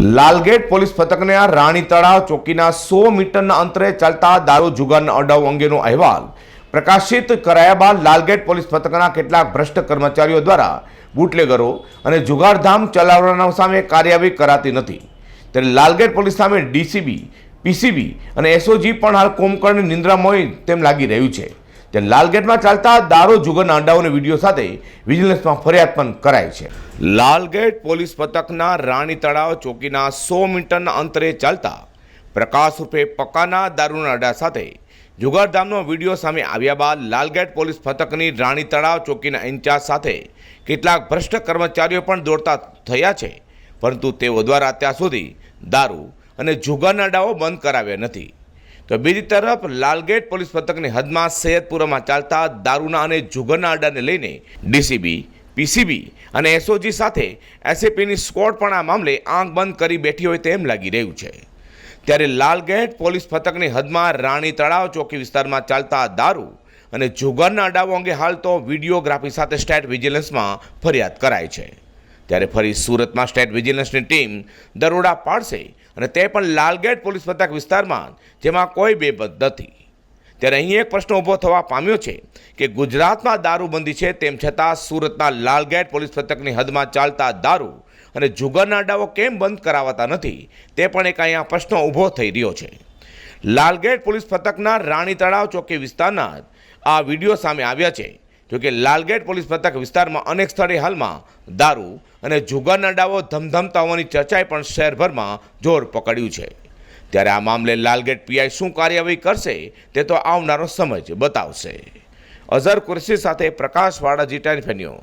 Lalgate police પથકના રાણી તળાવ ચોકીના સો મીટરના અંતરે ચાલતા દારૂ જુગારના અડાઉ અંગેનો અહેવાલ પ્રકાશિત કરાયા બાદ લાલગેટ પોલીસ પથકના કેટલાક ભ્રષ્ટ કર્મચારીઓ દ્વારા બુટલેગરો અને જુગારધામ ચલાવવાના સામે કાર્યવાહી કરાતી નથી. ત્યારે લાલગેટ પોલીસ સામે ડીસીબી, પીસીબી અને એસઓજી પણ હાલ કોમકર્ણની નિંદ્રામાં હોય તેમ લાગી રહ્યું છે. ત્યારે લાલગેટમાં ચાલતા દારૂ જુગન આંડાઓની વીડિયો સાથે વિજિલન્સમાં ફરિયાદ પણ કરાઈ છે. લાલગેટ પોલીસ પથકના રાણી તળાવ ચોકીના સો મીટરના અંતરે ચાલતા પ્રકાશ રૂપે પકાના દારૂના અડા સાથે જુગારધામનો વીડિયો સામે આવ્યા બાદ લાલગેટ પોલીસ પથકની રાણી તળાવ ચોકીના ઇન્ચાર્જ સાથે કેટલાક ભ્રષ્ટ કર્મચારીઓ પણ દોડતા થયા છે, પરંતુ તેઓ દ્વારા અત્યાર સુધી દારૂ અને જુગારના અડાઓ બંધ કરાવ્યા નથી. તો બીજી તરફ લાલગેટ પોલીસ પથકની હદમાં સૈયદપુરામાં ચાલતા દારૂના અને જુગરના અડ્ડાને લઈને ડીસીબી, પીસીબી અને એસઓજી સાથે એસએપીની સ્કોડ પણ આ મામલે આંખ બંધ કરી બેઠી હોય તેમ લાગી રહ્યું છે. ત્યારે લાલગેટ પોલીસ પથકની હદમાં રાણી તળાવ ચોકી વિસ્તારમાં ચાલતા દારૂ અને જુગારના અડાઓ અંગે હાલ તો વિડીયોગ્રાફી સાથે સ્ટેટ વિજિલન્સમાં ફરિયાદ કરાઈ છે. ત્યારે ફરી સુરતમાં સ્ટેટ વિજિલન્સની ટીમ દરોડા પાડશે અને તે પણ લાલગેટ પોલીસ મથક વિસ્તારમાં, જેમાં કોઈ બેબદ નથી. ત્યારે અહીં એક પ્રશ્ન ઊભો થવા પામ્યો છે કે ગુજરાતમાં દારૂબંધી છે તેમ છતાં સુરતના લાલગેટ પોલીસ મથકની હદમાં ચાલતા દારૂ અને જુગારના અડાઓ કેમ બંધ કરાવાતા નથી, તે પણ એક અહીંયા પ્રશ્ન ઊભો થઈ રહ્યો છે. લાલગેટ પોલીસ મથકના રાણી તળાવ ચોકી વિસ્તારના આ વીડિયો સામે આવ્યા છે. જોકે લાલગેટ પોલીસ મથક વિસ્તારમાં અનેક સ્થળે હાલમાં દારૂ અને જુગારના અડાઓ ધમધમતા હોવાની ચર્ચાએ પણ શહેરભરમાં જોર પકડ્યું છે. ત્યારે આ મામલે લાલગેટ પીઆઈ શું કાર્યવાહી કરશે તે તો આવનારો સમય બતાવશે. અઝર કુરશી સાથે પ્રકાશ વાડા જીટાની ફેન્યુ